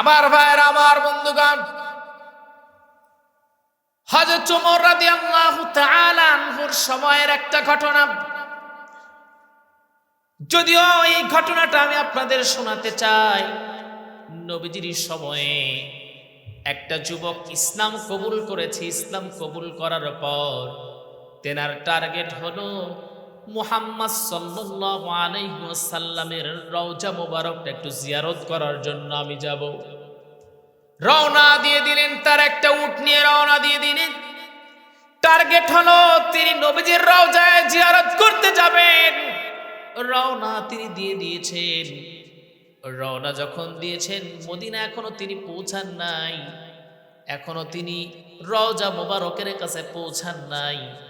আমার ভাইয়ের, আমার বন্ধুগণ, হযরত ওমর রাদিয়াল্লাহু তাআলা আনহুর সময়ের একটা ঘটনা। যদিও এই ঘটনাটা আমি আপনাদের শোনাতে চাই, নবীজির সময়ে একটা যুবক ইসলাম কবুল করেছে। ইসলাম কবুল করার পর তেনার টার্গেট হলো মুহাম্মদ সাল্লাল্লাহু আলাইহি ওয়াসাল্লামের রওজা মোবারকটা একটু জিয়ারত করার জন্য আমি যাব। রওনা দিয়ে দিলেন, তার একটা উট নিয়ে রওনা দিয়ে দিলেন। টার্গেট হলো তিনি নবীজির রওজায় জিয়ারত করতে যাবেন। রওনা তিনি দিয়ে দিয়েছেন। রওনা যখন দিয়েছেন, মদিনা এখনও তিনি পৌঁছান নাই। এখনও তিনি রওজা মোবারকের কাছে পৌঁছান নাই।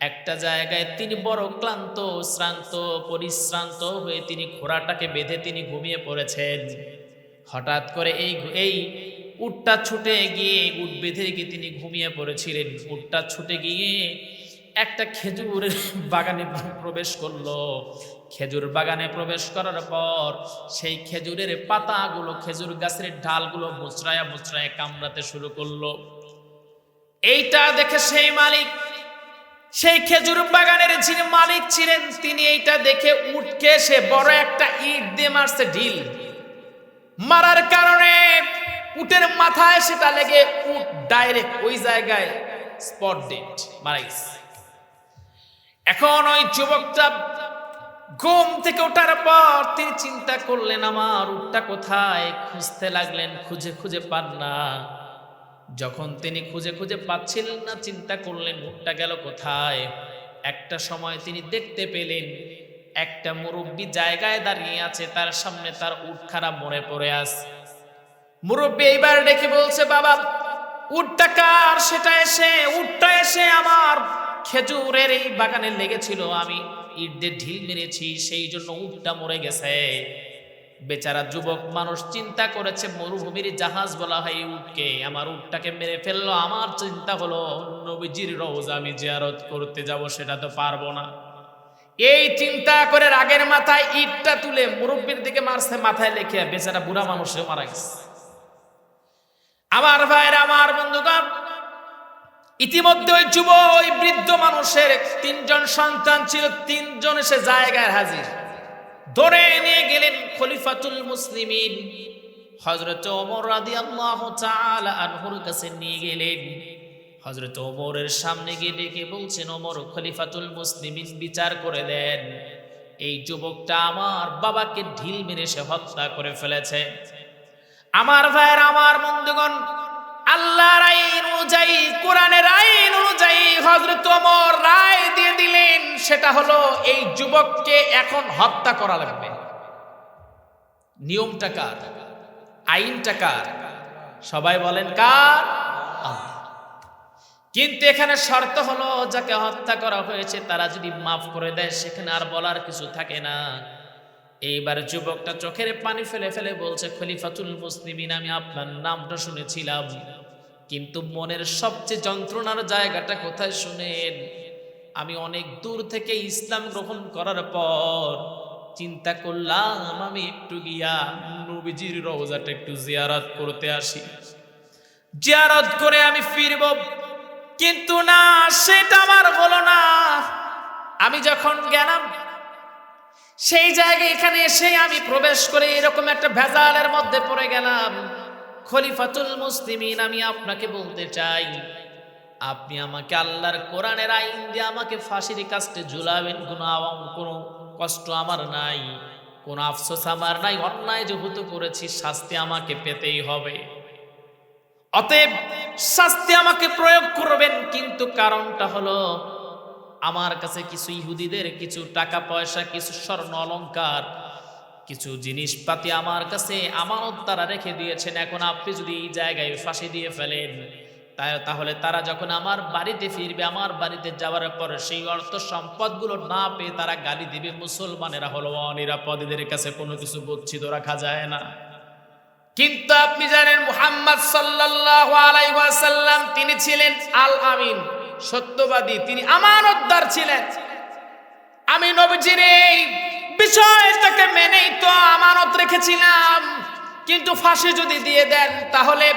একটা জায়গায় তিনি বড় ক্লান্ত, শ্রান্ত, পরিশ্রান্ত হয়ে তিনি ঘোড়াটাকে বেঁধে তিনি ঘুমিয়ে পড়েছেন। হঠাৎ করে এই এই উটটা ছুটে গিয়ে, উট বেঁধে গিয়ে তিনি ঘুমিয়ে পড়েছিলেন। উটটা ছুটে গিয়ে একটা খেজুরের বাগানে প্রবেশ করল। খেজুর বাগানে প্রবেশ করার পর সেই খেজুরের পাতাগুলো, খেজুর গাছের ডালগুলো মুচড়ায়া মুচড়ায় কামড়াতে শুরু করল। এইটা দেখে সেই মালিক সেই খেজুর বাগানের যিনি মালিক ছিলেন, তিনি এইটা দেখে উঠকে সে বড় একটা ইট দিয়ে মারছে ঢিল। মারার কারণে উটের মাথায় সেটা লেগে উট ডাইরেক্ট ওই জায়গায় স্পট ডেট মারা গেছে। এখন ওই যুবকটা ঘুম থেকে ওঠার পর তিনি চিন্তা করলেন, আমার উটটা কোথায়? খুঁজতে লাগলেন, খুঁজে খুঁজে পান না। যখন তিনি খুঁজে খুঁজে পাচ্ছিলেন না, চিন্তা করলেন উটটা গেল কোথায়? একটা সময় তিনি দেখতে পেলেন, একটা মুরব্বী জায়গায় দাঁড়িয়ে আছে, তার সামনে তার উট খারাপ মনে পড়ে আছে। মুরব্বী এইবার ডেকে বলছে, বাবা, উটটা কার? সেটা এসে, উটটা এসে আমার খেজুরের এই বাগানে লেগেছিল। আমি ইট দিয়ে ঢিল মেরেছি, সেই জন্য উটটা মরে গেছে। বেচারা যুবক মানুষ চিন্তা করেছে, মরুভূমির জাহাজ বলা হয় উটকে, আমার উটটাকে মেরে ফেলল, আমার চিন্তা হলো নবীজির রোজ আমি জিয়ারত করতে যাব, সেটা তো পারব না। এই চিন্তা করে রাগের মাথায় ইটটা তুলে মুরব্বীর দিকে মারছে, মাথায় লেখে বেচারা বুড়া মানুষেও মারা গেছে। আমার ভাইয়ের, আমার বন্ধুগণ, ইতিমধ্যে ওই যুব ওই বৃদ্ধ মানুষের তিনজন সন্তান ছিল, তিনজন এসে জায়গায় হাজির। ধরে নিয়ে গেলেন খলিফাতুল মুসলিমিন। হজরত ওমর রাদিয়াল্লাহু তাআলা আনহুর কাছে নিয়ে গেলেন। হজরত ওমরের সামনে গিয়ে ডেকে বলছেন, ওমর, খলিফাতুল মুসলিমিন বিচার করে দেন। এই যুবকটা আমার বাবাকে ঢিল মেরে সে হত্যা করে ফেলেছে। আমার ভাইয়ের, আমার বন্ধুগণ আল্লাহর আইন অনুযায়ী, কোরআনের আইন অনুযায়ী হজরত ওমর রায় দিয়ে দিলেন, সেটা হলো এই যুবককে এখন হত্যা করা লাগবে। নিয়মটা কার? আইনটা কার? সবাই বলেন কার। কিন্তু এখানে শর্ত হলো, যাকে হত্যা করা হয়েছে, তারা যদি মাফ করে দেয়, সেখানে আর বলার কিছু থাকে না। এইবার যুবকটা চোখের পানি ফেলে ফেলে বলছে, খলিফাতুল মুসলিমিন, আমি আপনার নামটা শুনেছিলাম। কিন্তু মনের সবচেয়ে যন্ত্রণার জায়গাটা কোথায় শুনেন? আমি অনেক দূর থেকে ইসলাম গ্রহণ করার পর চিন্তা করলাম, আমি একটু গিয়া নবীজির রওজাটা একটু জিয়ারত করতে আসি। জিয়ারত করে আমি ফিরব। কিন্তু না, সেটা আমার হলো না। আমি যখন গেলাম সেই জায়গায় এখানে এসে আমি প্রবেশ করে এরকম একটা ভেজালের মধ্যে পড়ে গেলাম। খলিফাতুল মুসলিমিন, আমি আপনাকে বলতে চাই, আপনি আমাকে আল্লাহর কোরআনের আইন দিয়ে আমাকে ফাঁসির কাস্টে ঝুলাবেন, কোনো কোনো কষ্ট আমার নাই, কোনো আফসোস আমার নাই, অন্যায় যেহেতু করেছি, শাস্তি আমাকে পেতেই হবে। অতএব শাস্তি আমাকে প্রয়োগ করবেন, কিন্তু কারণটা হলো আমার কাছে কিছু ইহুদিদের, কিছু টাকা পয়সা কিছু স্বর্ণ অলঙ্কার কিছু জিনিসপাতি আমার কাছে আমানত তারা রেখে দিয়েছেন। এখন আপনি যদি এই জায়গায় ফাঁসি দিয়ে ফেলেন তাহলে তারা যখন আমার বাড়িতে ফিরবে, আমার বাড়িতে যাওয়ার পর সেই অর্থ সম্পদগুলো না পেয়ে তারা গালি দিবে, মুসলমানেরা হলো অনিরাপদ এদের কাছে কোনো কিছু গচ্ছিত রাখা যায় না। কিন্তু আপনি জানেন, মুহাম্মদ আলাইহি ওয়াসাল্লাম তিনি ছিলেন আল আমিন সত্যবাদী, তিনি আমানতদার ছিলেন। আমি নবীজির এই বিষয়টাকে মেনেই তো আমানত রেখেছিলাম। কিন্তু ফাঁসি যদি দিয়ে দেন, তাহলে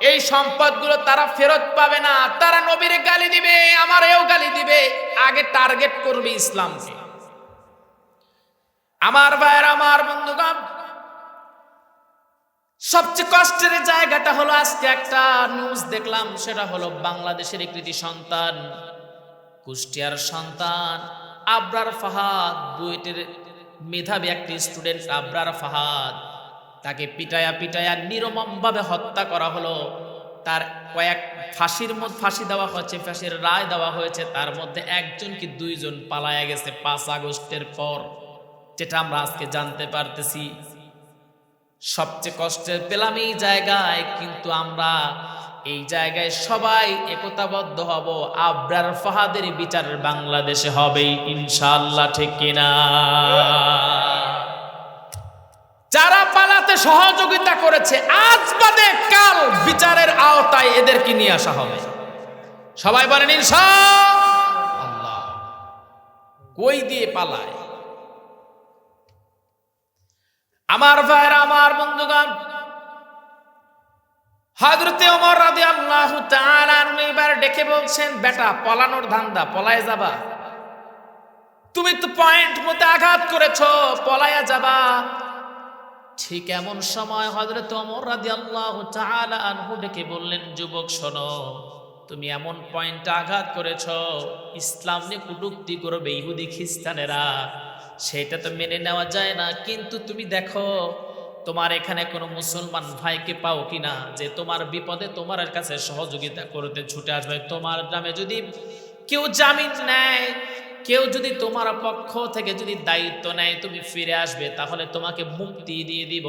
এই সম্পদগুলো তারা ফেরত পাবে না। তারা নবীরে গালি দিবে, আমারেও গালি দিবে। আগে টার্গেট করবে ইসলামকে। আমার ভাইয়ের, আমার বন্ধুগণ সবচেয়ে কষ্টের জায়গাটা হলো আজকে একটা নিউজ দেখলাম, সেটা হলো বাংলাদেশের কৃতি সন্তান, কুষ্টিয়ার সন্তান, আবরার ফাহাদ, বুয়েটের মেধাবী একটি স্টুডেন্ট আবরার ফাহাদ। তাকে পিটায়া পিটায়া নির্মমভাবে হত্যা করা হলো। তার কয়েক ফাঁসির মধ্যে ফাঁসি দেওয়া হয়েছে, ফাঁসির রায় দেওয়া হয়েছে। তার মধ্যে একজন কি দুইজন পালায়া গেছে পাঁচ আগস্টের পর, যেটা আমরা আজকে জানতে পারতেছি। সবচেয়ে কষ্টের পেলাম এই জায়গায়, কিন্তু আমরা এই জায়গায় সবাই একতাবদ্ধ হব, আবরার ফাহাদের বিচার বাংলাদেশে হবেই ইনশাল্লাহ ঠিক কিনা? যারা পালাতে সহযোগিতা করেছে, আজ বাদে কাল বিচারের আওতায় এদেরকে নিয়ে আসা হবে। সবাই বলেন, ইনশাআল্লাহ। কই দিয়ে পালায়? আমার ভাইরা আমার বন্ধুগণ, হযরতে ওমর রাদিয়াল্লাহু তাআলা আনহু এবার ডেকে বলছেন, বেটা, পলানোর ধান্দা, পলায় যাবা। তুমি তো পয়েন্ট মতে আঘাত করেছ, পলায়া যাবা। ঠিক এমন সময় হযরত ওমর রাদিয়াল্লাহু তাআলা আনহু ডেকে বললেন, যুবক, শোনো, তুমি এমন পয়েন্টে আঘাত করেছ, ইসলাম নিয়ে কুটুক্তি করবে ইহুদি খ্রিস্টানেরা। সেটা তো মেনে নেওয়া যায় না। কিন্তু তুমি দেখো, তোমার এখানে কোনো মুসলমান ভাইকে পাও কি না যে তোমার বিপদে তোমার কাছে সহযোগিতা করতে ছুটে আসবে। তোমার নামে যদি কেউ জামিন নেয়, কেউ যদি তোমার পক্ষ থেকে যদি দায়িত্ব নেয়, তুমি ফিরে আসবে, তাহলে তোমাকে মুক্তি দিয়ে দিব।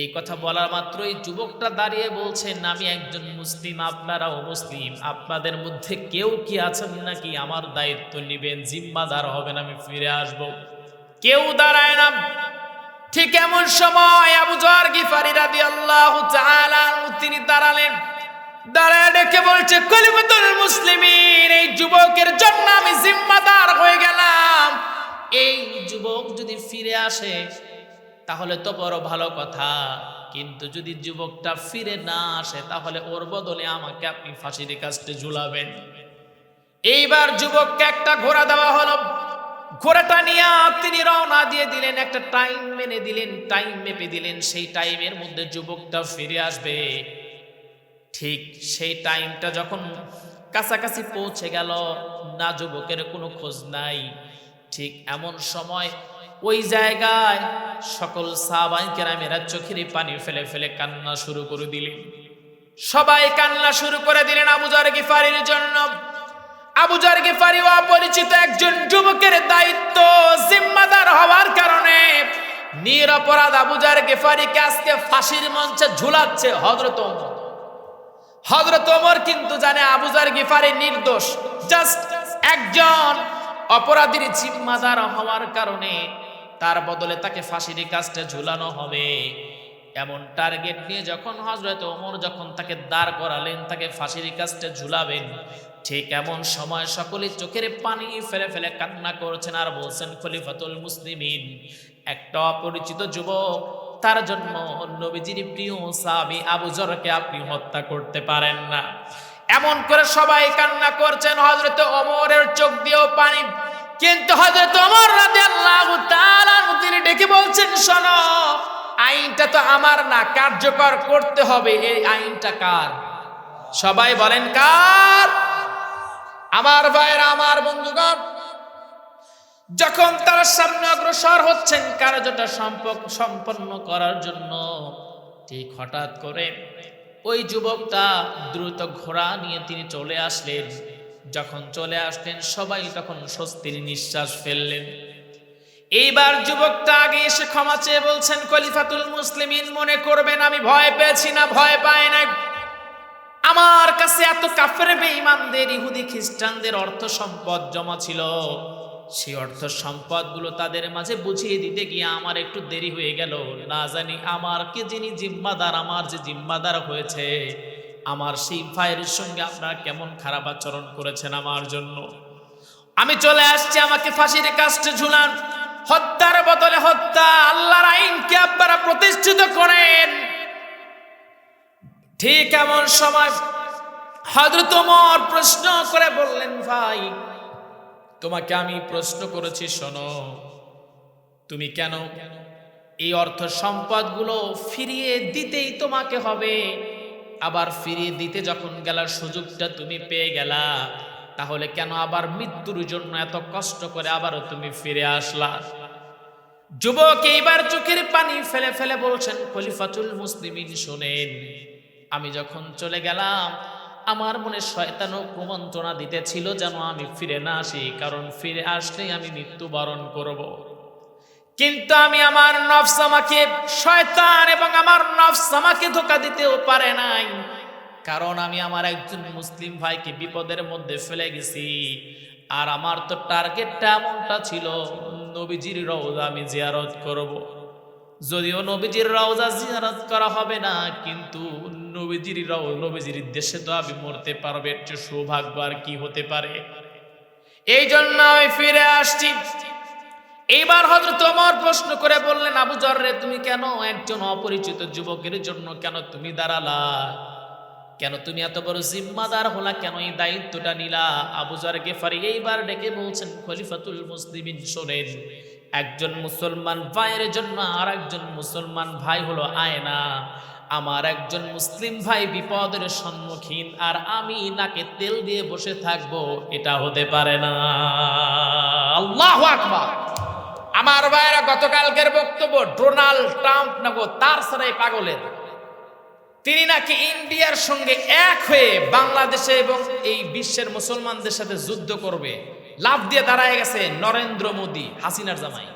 এই কথা বলার মাত্রই যুবকটা দাঁড়িয়ে বলছেন আমি একজন মুসলিম আপনারাও মুসলিম আপনাদের মধ্যে কেউ কি আছেন নাকি? আমার দায়িত্ব নিবেন, জিম্মাদার হবেন, আমি ফিরে আসব। কেউ দাঁড়ায় না। ঠিক এমন সময় আবু জর গিফারি তাআলা আনহু, তিনি দাঁড়ালেন। দাঁড়ায় ডেকে বলছে, কলিমতুল মুসলিমিন, এই যুবকের জন্য আমি জিম্মাদার হয়ে গেলাম। এই যুবক যদি ফিরে আসে তাহলে তো বড় ভালো কথা। কিন্তু যদি যুবকটা ফিরে না আসে, তাহলে ওর বদলে আমাকে আপনি ফাঁসির কাজটা ঝুলাবেন। এইবার যুবককে একটা ঘোড়া দেওয়া হলো। ঘোড়াটা নিয়ে তিনি রওনা দিয়ে দিলেন, একটা টাইম মেনে দিলেন, টাইম মেপে দিলেন। সেই টাইমের মধ্যে যুবকটা ফিরে আসবে। ঠিক সেই টাইমটা যখন কাছাকাছি পৌঁছে গেল, না যুবকের কোনো খোঁজ নাই। ঠিক এমন সময় ওই জায়গায় সকল সাবাই কেরামেরা চোখের পানি ফেলে ফেলে কান্না শুরু করে দিলেন। সবাই কান্না শুরু করে দিলেন আবুজার গিফারির জন্য। আবুজার গিফারি অপরিচিত একজন যুবকের দায়িত্ব জিম্মাদার হওয়ার কারণে নিরপরাধ আবুজার গিফারিকে আজকে ফাঁসির মঞ্চে ঝুলাচ্ছে হজরত ওমর। হজরত ওমর কিন্তু জানে আবুজার গিফারি নির্দোষ। জাস্ট একজন অপরাধীর জিম্মাদার হওয়ার কারণে তার বদলে তাকে ফাঁসির কাজটা ঝুলানো হবে। এমন টার্গেট নিয়ে যখন হজরত ওমর যখন তাকে দাঁড় করালেন, তাকে ফাঁসির কাজটা ঝুলাবেন, ঠিক এমন সময় সকলে চোখের পানি ফেলে ফেলে কান্না করছেন আর বলছেন, খলিফাতুল মুসলিমিন, একটা অপরিচিত যুবক, তার জন্য নবীজির প্রিয় সাহাবী আবু জরকে আপনি হত্যা করতে পারেন না। এমন করে সবাই কান্না করছেন হজরত ওমরের চোখ দিয়েও পানি কিন্তু হজরত রাদিয়াল্লাহু তাআলা তিনি ডেকে বলছেন, শোনো, আইনটা তো আমার না, কার্যকর করতে হবে। এই আইনটা কার? সবাই বলেন, কার? আমার ভাইয়েরা, আমার বন্ধুগণ, যখন তারা সামনে অগ্রসর হচ্ছেন কার্যটা সম্পর্ক সম্পন্ন করার জন্য, ঠিক হঠাৎ করে ওই যুবকটা দ্রুত ঘোড়া নিয়ে তিনি চলে আসলেন। যখন চলে আসলেন, সবাই তখন স্বস্তির নিঃশ্বাস ফেললেন। এইবার যুবকটা আগে এসে ক্ষমা চেয়ে বলছেন, খলিফাতুল মুসলিমিন, মনে করবেন আমি ভয় পেয়েছি না, ভয় পাই না। আমার কাছে এত কাফের বেঈমানদের, ইহুদি খ্রিস্টানদের অর্থ সম্পদ জমা ছিল। সেই অর্থ সম্পদগুলো তাদের মাঝে বুঝিয়ে দিতে গিয়ে আমার একটু দেরি হয়ে গেল। না জানি আমার কে যিনি জিম্মাদার, আমার যে জিম্মাদার হয়েছে আমার সেই ভাইয়ের সঙ্গে আপনারা কেমন খারাপ আচরণ করেছেন আমার জন্য? আমি চলে আসছি, আমাকে ফাঁসির কাজটা ঝুলান। হত্যার বদলে হত্যা, আল্লাহর আইনকে আপনারা প্রতিষ্ঠিত করেন। ঠিক এমন সময় ওমর প্রশ্ন করে বললেন, ভাই, তোমাকে আমি প্রশ্ন করেছি, শোনো। তুমি কেন এই অর্থ সম্পদগুলো ফিরিয়ে দিতেই তোমাকে হবে? আবার ফিরিয়ে দিতে যখন গেলার সুযোগটা তুমি পেয়ে গেলা, তাহলে কেন আবার মৃত্যুর জন্য এত কষ্ট করে আবারও তুমি ফিরে আসলা যুবক এইবার চোখের পানি ফেলে ফেলে বলছেন, খলিফাতুল মুসলিমিন শোনেন, আমি যখন চলে গেলাম, আমার মনে শয়তানও কুমন্ত্রণা দিতেছিল যেন আমি ফিরে না আসি, কারণ ফিরে আসলেই আমি মৃত্যুবরণ করব। কিন্তু আমি আমার নফস আমাকে শয়তান এবং আমার নফস আমাকে ধোকা দিতেও পারে নাই। কারণ আমি আমার একজন মুসলিম ভাইকে বিপদের মধ্যে ফেলে গেছি। আর আমার তো টার্গেটটা এমনটা ছিল, নবীজির রওজা আমি জিয়ারত করব। যদিও নবীজির রওজা জিয়ারত করা হবে না, কিন্তু নবীজির রও, নবীজির দেশে তো আমি মরতে পারবে সৌভাগ্য আর কি হতে পারে? এই জন্য আমি ফিরে আসছি। এইবার হজরত ওমর প্রশ্ন করে বললেন, আবু জররে তুমি কেন একজন অপরিচিত যুবকের জন্য কেন তুমি দাঁড়ালা? কেন তুমি এত বড় জিম্মাদার হলা? কেন এই দায়িত্বটা নিলা? আবু জর গেফারি এইবার ডেকে বলছেন, খলিফাতুল মুসলিমিন, শোনেন, একজন মুসলমান ভাইয়ের জন্য আর একজন মুসলমান ভাই হলো আয়না। আমার একজন মুসলিম ভাই বিপদের সম্মুখীন আর আমি নাকে তেল দিয়ে বসে থাকব, এটা হতে পারে না। আল্লাহ আকবার। আমার ভাইরা গতকালকের বক্তব্য, ডোনাল্ড ট্রাম্প নাগো তার সারাই পাগলের। তিনি নাকি ইন্ডিয়ার সঙ্গে এক হয়ে বাংলাদেশে এবং এই বিশ্বের মুসলমানদের সাথে যুদ্ধ করবে। লাভ দিয়ে দাঁড়ায় গেছে নরেন্দ্র মোদী, হাসিনার জামাই।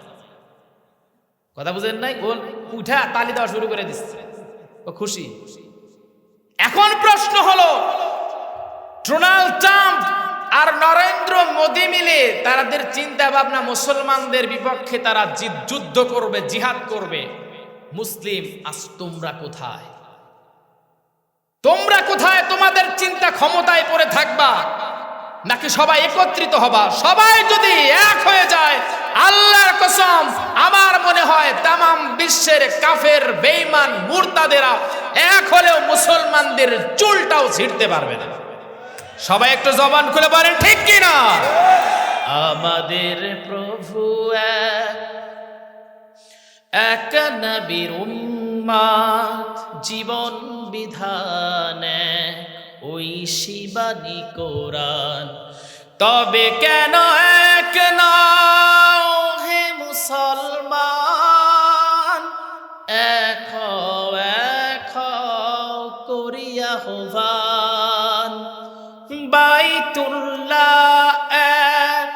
কথা বুঝেন নাই? ও উঠা, তালি দেওয়া শুরু করে দিচ্ছে। ও খুশি। এখন প্রশ্ন হলো, ডোনাল্ড ট্রাম্প আর নরেন্দ্র মোদী মিলে তাদের চিন্তা ভাবনা মুসলমানদের বিপক্ষে তারা যুদ্ধ করবে, জিহাদ করবে। মুসলিম, আজ তোমরা কোথায়? তোমরা কোথায়? তোমাদের চিন্তা ক্ষমতায় পড়ে থাকবা। নাকি সবাই একত্রিত হবা? সবাই যদি এক হয়ে যায়, আল্লাহর কসম, আমার মনে হয় তামাম বিশ্বের কাফের, বেঈমান, মুরতাদেরা এক হলেও মুসলমানদের চুলটাও ছিঁড়তে পারবে না। সবাই একটু জবান খুলে বলেন, ঠিক কিনা? আমাদের প্রভু এক নবীর উম্মাদ, জীবন বিধান ওই শিবানী কোরআন। তবে কেন এক নাও হে মুসলমান? এক এক করিয়া হোভান বাইতুল্লাহ এক,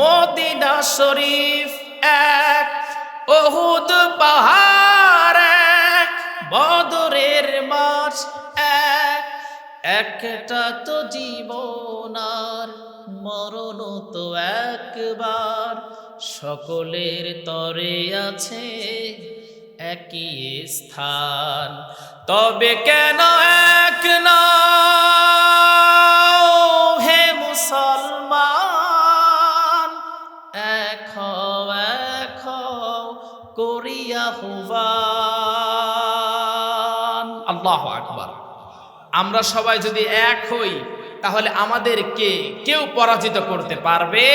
মদিনা শরীফ এক ওহুদ পাহাড় এক, বদরের মাঠ এক। একটা তো জীবন আর মরণ তো একবার, সকলের তরে আছে একই স্থান। তবে কেন এক না আল্লাহ আকবার। আমরা সবাই যদি এক হই, তাহলে আমাদেরকে কেউ পরাজিত করতে পারবে?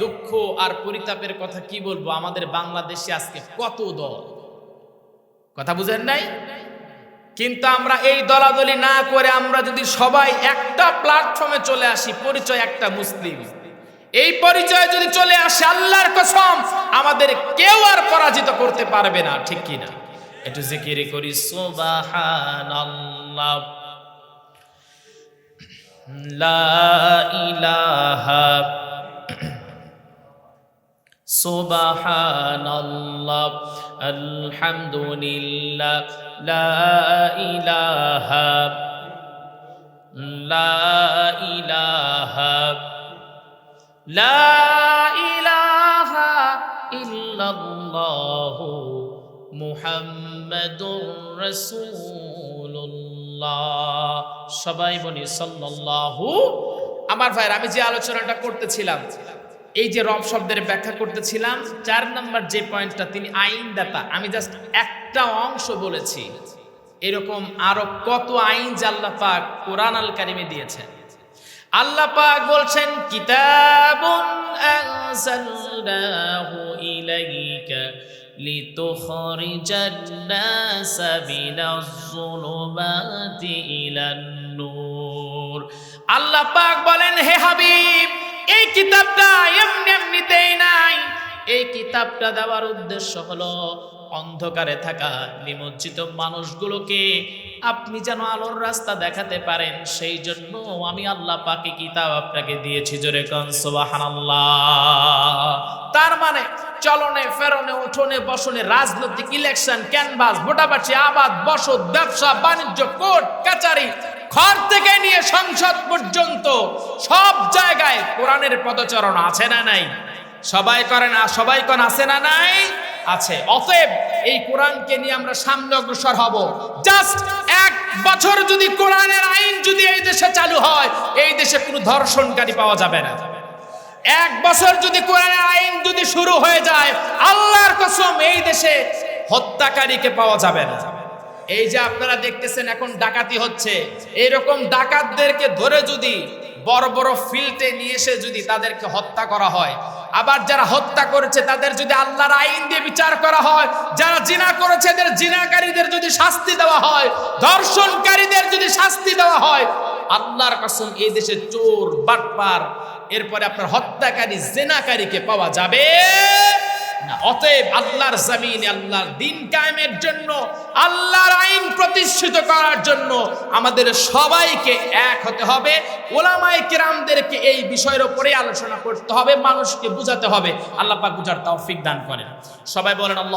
দুঃখ আর পরিতাপের কথা কি বলব? আমাদের বাংলাদেশে আজকে কত দল? কথা বুঝেন নাই? কিন্তু আমরা এই দলাদলি না করে আমরা যদি সবাই একটা প্ল্যাটফর্মে চলে আসি, পরিচয় একটা মুসলিম। এই পরিচয় যদি চলে আসে আল্লাহর কসম, আমাদের কেউ আর পরাজিত করতে পারবে না, ঠিক কি না একটু জিকির করি সুবহানাল্লাহ। লা আলহামদুলিল্লাহ। লা ইলাহা লা ইলাহা লা সবাই বলি, সাল্লাল্লাহু আমার ভাইয়ের, আমি যে আলোচনাটা করতেছিলাম, এই যে রব শব্দের ব্যাখ্যা করতেছিলাম, চার নাম্বার যে পয়েন্টটা তিনি আইনদাতা, আমি জাস্ট একটা অংশ বলেছি, এরকম আরও কত আইন যে আল্লাহ পাক কোরআন আল কারিমে দিয়েছেন। আল্লাহ পাক বলছেন, কিতাবুন আনজালনাহু ইলাইকা লিতুখরিজান নাসা মিনাজ-যুলুমাতি ইলান-নূর আল্লাহ পাক বলেন, হে হাবিব, এই কিতাবটা এমনি এমনিতেই নাই। এই কিতাবটা দেওয়ার উদ্দেশ্য হলো অন্ধকারে থাকা নিমজ্জিত মানুষগুলোকে আপনি যেন আলোর রাস্তা দেখাতে পারেন। সেই জন্য আমি আল্লাহ পাকে কিতাব আপনাকে দিয়েছি জোরে কন, সুবহানাল্লাহ। তার মানে চলনে, ফেরনে, উঠোনে, বসনে, রাজনৈতিক ইলেকশন ক্যানভাস ভোটাবাসী, আবাদ, বসত, ব্যবসা, বাণিজ্য কোর্ট কাচারি, ঘর থেকে নিয়ে সংসদ পর্যন্ত সব জায়গায় কোরআনের পদচরণ আছে না নাই? সবাই করেন আর সবাই কোন, আছে না নাই? আছে। অতএব এই কোরআনকে নিয়ে আমরা সামনে অগ্রসর হব। জাস্ট এক বছর যদি কোরআনের আইন যদি এই দেশে চালু হয়, এই দেশে কোনো ধর্ষণকারী পাওয়া যাবে না। এক বছর যদি কোরআনের আইন যদি শুরু হয়ে যায়, আল্লাহর কসম এই দেশে হত্যাকারীকে পাওয়া যাবে না। এই যে আপনারা দেখতেছেন এখন ডাকাতি হচ্ছে এইরকম ডাকাতদেরকে ধরে যদি বড় বড় ফিল্ডে নিয়ে এসে যদি তাদেরকে হত্যা করা হয়, আবার যারা হত্যা করেছে তাদের যদি আল্লাহর আইন দিয়ে বিচার করা হয়, যারা জিনা করেছে এদের জিনাকারীদের যদি শাস্তি দেওয়া হয়, ধর্ষণকারীদের যদি শাস্তি দেওয়া হয়, আল্লাহর কসম এই দেশে চোর, বাটপার এরপরে আপনার হত্যাকারী, জেনাকারীকে পাওয়া যাবে অতএব আল্লাহর জমিনে আল্লাহর দিন কায়েমের জন্য, আল্লাহর আইন প্রতিষ্ঠিত করার জন্য আমাদের সবাইকে এক হতে হবে। ওলামায়ে কেরামদেরকে এই বিষয়ের উপরে আলোচনা করতে হবে, মানুষকে বুঝাতে হবে। আল্লাহ পাক বুঝার তৌফিক দান করেন। সবাই বলেন, আল্লাহ